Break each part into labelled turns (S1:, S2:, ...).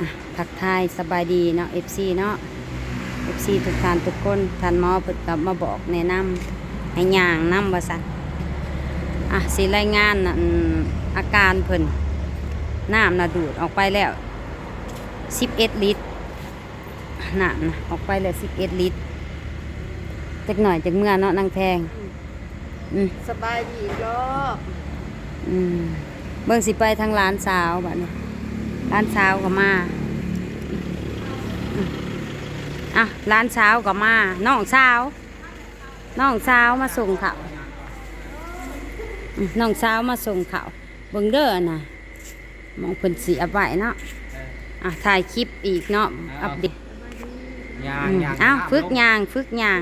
S1: อะทักทายสบายดีเนาะ FC เนาะ FC ทุกท่านทุกคนท่านหมอเพิ่นกลับมาบอกแนะนำให้ย่างนํว่าซั่นอะสิรายงานอันอาการเพิ่นน้ำน่ะดูดออกไปแล้ว11ลิตรน้ำนะออกไปแล้ว11ลิตรจักหน่อยจักเมื่อเนาะนางแพงอืม
S2: สบายดีอีกรอบ
S1: อืมเบิ่งสิไปทางร้านสาวบัดนี้ ร้านสาวก็มาอืมอะร้านสาวก็มาน้องสาวน้องสาวมาส่งเขาวอืมน้องสาวมาส่งเขาวเบิ่งเด้อน่ะมองเพิ่นสิเอาไว้เนาะอะถ่ายคลิปอีกเนาะอัปเดต
S3: ยา
S1: อื
S3: ง
S1: ม
S3: ยาง
S1: อ้าวฝึกยางฝึกยาง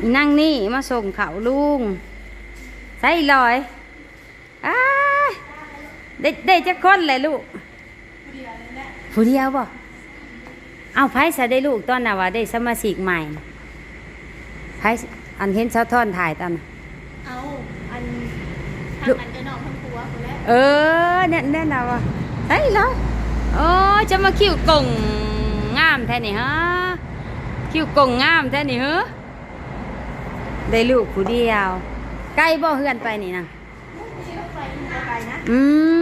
S1: อีนั่งนี่มาส่งเขาวลุงใส่ลอยอ้าย ได้ได้จะคนเลยลูกผู้เดียวบ่เอาไผสะได้ลูกตอนน่ะว่าได้สมาชิกใหม่ไผอันเห็นเสาท่อนถ่ายตอนน่ะ
S2: เอาอัน
S1: ลู
S2: ทาง
S1: ก
S2: อันเจะนองทั้งครัวคนแรก
S1: เออเนี่ยเนี่ยน่ะว่าใส่ลอยโอ้จะมาคิวกงงามแท้นี่ฮะคิวกงงามแท้นี่ฮะได้ลูกผู้เดียว ใกล้บ่เฮือนไปนี่นะ
S2: ไปไกลนะ
S1: อืม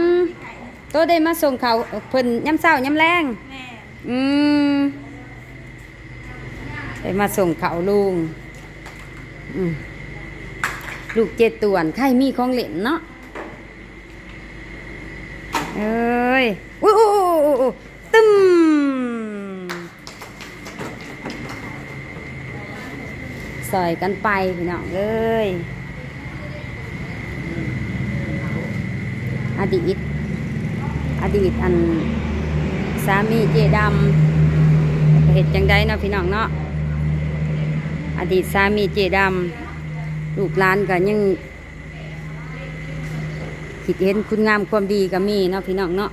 S1: โตได้มาส่งเขาวเพิ่นย้ำเช้าย้ำแรง
S2: แม่
S1: อืมได้มาส่งเขาวลุงอืมลูกเจ็ดตวนใครมีของเล่นเนาะเอ้ยอู้อู้อู้อู้อู้ตึมซอยกันไปพี่น้องเอ้ยอดีต อดีตอันสามีเจดำเหตุจังใดเนาะพี่น้องเนาะอดีตสามีเจดำลูกหลานก็ยังคิดเห็นคุณงามความดีก็มีเนาะพี่น้องเนาะ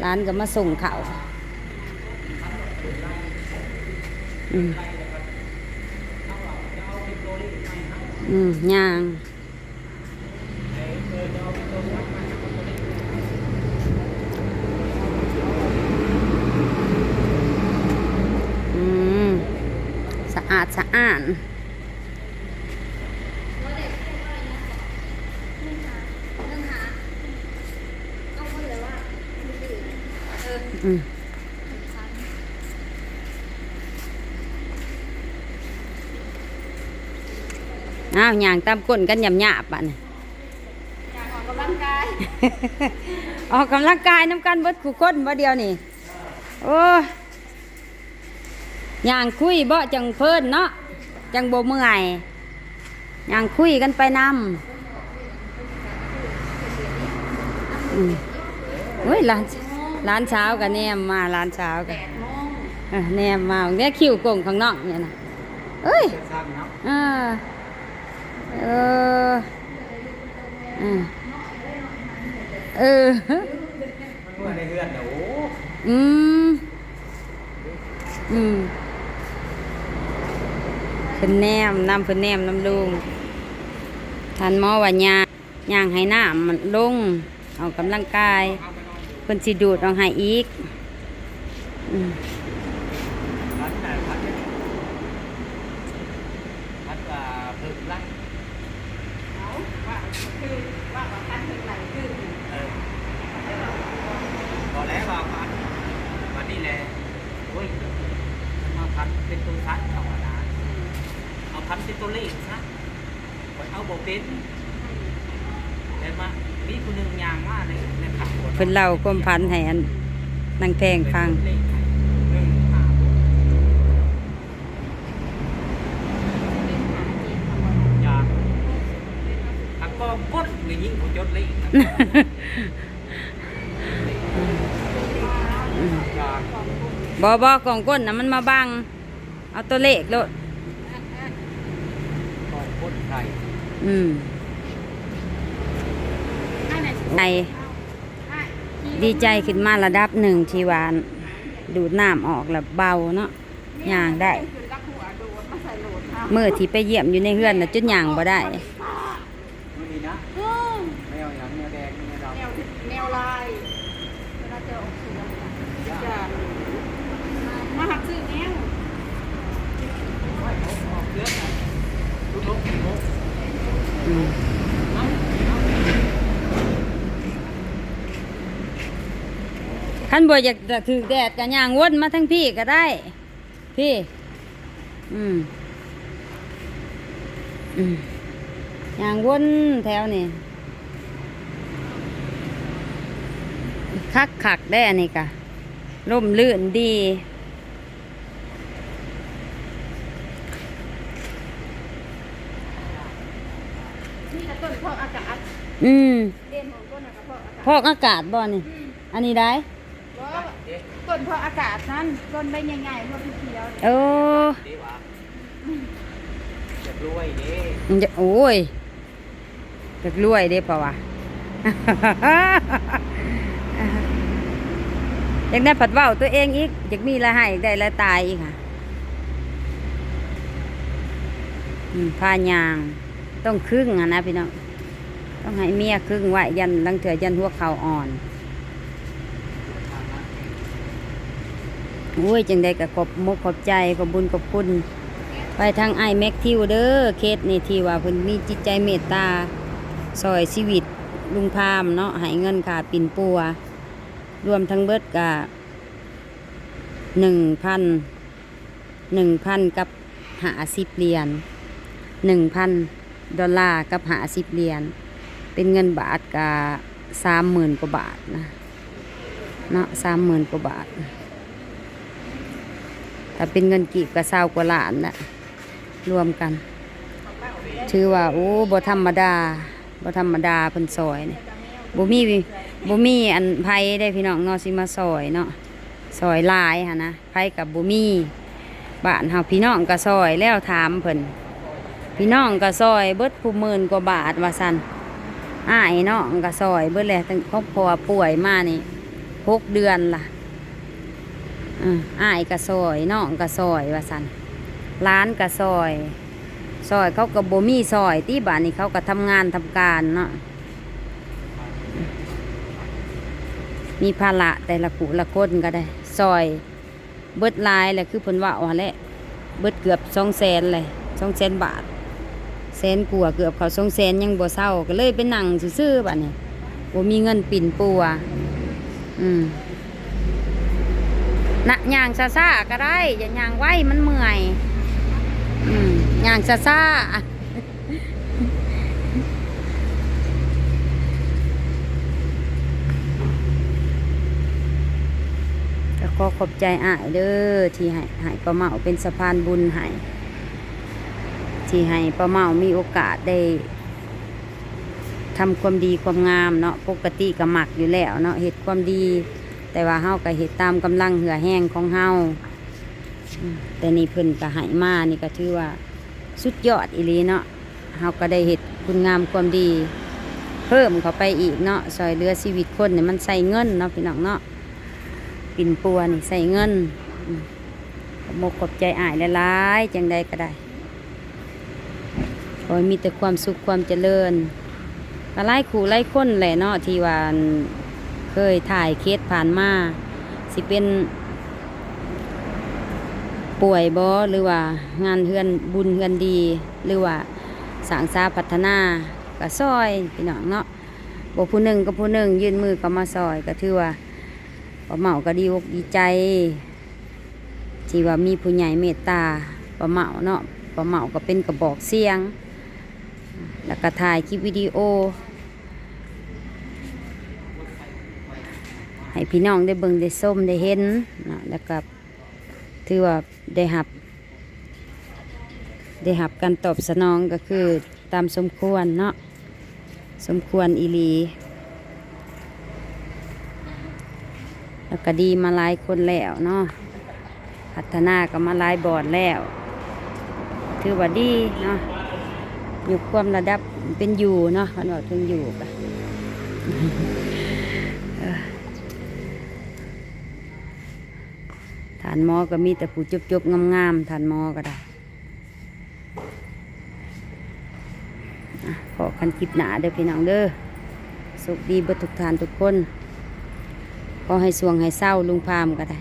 S1: หลานก็มาส่งเขาอืมอืมย่าง อืมสะ อาดสะอาดอืมอ้าวย่างตามก้นกันหยำหยาบๆอะนี่
S2: อยากออกกำลังกาย
S1: ออกกำลังกายน้ำกันเบิดคู่คนบ่เดียวนี่ โอ้ ยย่างคุยบ่จังเพิ่นเนาะจังบ่เมื่อยย่างคุยกันไปนำอืมโอ้ยหลานหลานเช้าวกันแนมมาหลานเช้าวกัน
S2: โมง
S1: เออแนมมาเนี่ยคิวโกงข้างนอกเนี่ยนะเอ้ย
S3: สั้นเนาะ
S1: เออเออเออเออ
S3: เมื่อในเฮือนเดี๋ยวโอ้
S1: อืมอืม เพิ่นแนมน้ำเพิ่นแนมน้ำลุงทันหมอว่าย่างย่างให้น้ำมันลงออกกำลังกายเพิ่นสิดูดเอาให้อีกอืม
S3: พัดแต่พัดเนี่ยพัดว่าเพิ่มรัก
S2: เอาว่าคือว่าว่าพันถึงไหลคือ
S3: เออพอแล้วว่าพัดวันนี้แหละโอ้ยมาพัดเป็นตัวพัดธรรมดา เอาพัดเป็นตัวเลขซะไปเอาโบเป็นแล้วมามีคนหนึ่งยางว่าในในขับ
S1: เพิ่นเล่าความพันให้อันนางแพงฟัง
S3: เลขให้หนึ่งห้าหกยางถ้าก็กดหรือยิงผู้จดเลขนะยาง
S1: บอบอกองก้นนะมันมาบัง เอาตัวเลขโลด
S3: ก็กดไทย
S1: อืม
S2: ให้ไหน
S1: ใน
S2: ให้
S1: ดีใจขึ้นมาระดับหนึ่งที่วานดูดน้ำออกแล้วเบาเนาะย่างได้
S2: คือรักหัวโดนมาใส่โหลดเอา
S1: เมื่อที่ไปเยี่ยมอยู่ในเฮือนนะจุดย่างบ่ได้
S3: ไม่มีนะ
S2: อืม
S3: แมวอย่างแมวแดงแมวดำ
S2: แนวแนวลายเวลา จะออกเสียงจะมาหักซื้อแนว
S3: ไม่เอาออกเยอะนะดูนกนก
S1: อืม ขั้นบ่อยากจะถือแดดกันย่างวนมาทั้งพี่ก็ได้ พี่ อืม อืมย่างวนแถวนี่คักคักๆได้อันนี้กะร่มลื่นดี
S2: นี่กระต้นพอกอากาศ
S1: อืม
S2: เด่นของต้นน่ะกระเพาะอากาศ
S1: พอกอากาศบ่นี่ อันนี้ได้
S2: ว่า ต้นพอกอากาศนั้นต้นใบใหญ่ๆพวกเขียวๆ
S1: โอ้
S3: ดีวะจะรวยดี
S1: มันจะโอ้ยจะรวยได้ปะวะอยากได้ผัดว่าวตัวเองอีกอยากมีละให้อยากได้ละตายอีกค่ะอืมพายางต้องครึ่งอะนะพี่น้องต้องให้เมียครึ่งไว้ยันลังเถื่อยันหัวเข่าอ่อน อ้ยจังได้กับขอบมกขอบใจขอบบุญขอบคุณ ไปทางไอแม็กทิวเด้อเคสนี่ที่ว่าเพิ่นมีจิตใจเมตตาซอยชีวิตลุงพามเนาะให้เงินค่าปิ่นปัว รวมทั้งเบิดกะหนึ่งพันหนึ่งพันกับหาสิบเหรียญหนึ่งพันดอลลาร์กับหาสิบเหรียญเป็นเงินบาทกะสามหมื่นกว่าบาทนะเนาะสามหมื่นกว่าบาท ถ้าเป็นเงินกีบก็เศร้ากว่าล้านนะรวมกันถือว่าโอ้บ่ธรรมดาบ่ธรรมดาเพิ่นซอยนี่บ่มีบ่มีอันไผได้พี่น้องเนาะสิมาซอยเนาะซอยลายหั่นนะไผกับบ่มีบ้านเฮาพี่น้องก็ซอยแล้วถามเพิ่นพี่น้องก็ซอยเบิดผู้หมื่นกว่าบาทว่าซั่นอ้ายน้องก็ซอยเบิดแหล้วตั้งครอบครัวป่วยมานี่หกเดือนล่ะ อ้ายกะซอยน้องกระซอยว่าสันร้านกระซอย ซอยเขาก็บ่มีซอยที่บ้านนี้เขาก็ทำงานทำการเนาะมีภาระแต่ละกุละคนก็ได้ ซอย เบิดลายแหละคือเพิ่นว่าว่าแหละเบิดเกือบสองแสนเลยสองแสนบาทแสนกว่าเกือบเขาสองแสนยังบ่เศร้าก็เลยไปนั่งซื่อๆบัดนี้บ่มีเงินปิ่นปัว อืม นะย่างซาซาก็ได้ อย่าย่างไว้มันเมื่อยอืมย่างซาซาแล้วก็ขอบใจอ้ายเด้อที่ให้ให้ป้าเมาเป็นสะพานบุญให้ที่ให้ป้าเมามีโอกาสได้ทำความดีความงามเนาะปกติก็หมักอยู่แล้วเนาะเหตุความดี แต่ว่าเฮาก็เฮ็ดตามกำลังเหือแห้งของเฮาแต่นี่เพิ่นก็ให้มานี่ก็ถือว่าสุดยอดอีลีเนาะเฮาก็ได้เฮ็ดคุณงามความดี เพิ่มเข้าไปอีกเนาะซอยเหลือชีวิตคนเนี่ยมันใส่เงินเนาะพี่น้องเนาะปิ่นปัวนี่ใส่เงินอืมขอบมกขอบใจอ้ายหลายๆจังใดก็ได้ขอมีแต่ความสุขความเจริญก็ไล่ขู่ไล่คนแหละเนาะที่ว่า เคยถ่ายเคสผ่านมาสิเป็น ป่วยบ่หรือว่างานเฮือนบุญเฮือนดี หรือว่าสร้างสาพัฒนาก็ซอยพี่น้องเนาะบ่ผู้หนึ่งก็ผู้หนึ่งยื่นมือก็มาซอยก็ถือว่าป้าเหมาก็ดีอกดีใจที่ว่ามีผู้ใหญ่เมตตาป้าเหมาเนาะป้าเหมาก็เป็นกระบอกเสียง แล้วก็ถ่ายคลิปวิดีโอ ให้พี่น้องได้เบิ่งได้ส้มได้เห็นนะแล้วก็ถือว่าได้หับ ได้หับการตอบสนองก็คือตามสมควรเนาะสมควรอีลีแล้วก็ดีมาหลายคนแล้วเนาะพัฒนาก็มาหลายบอดแล้ว ถือว่าดีเนาะอยู่ความระดับเป็นอยู่เนาะคันว่าถึงอยู่านหมอก็มีแต่ผู้จบจบๆงามๆทานหมอก็ได้ขอคันคลิปหนาเด้อพี่น้องเด้อสุขดีเบิดทุกทานทุกคนก็ให้สวงให้เศร้าลุงพามก็ได้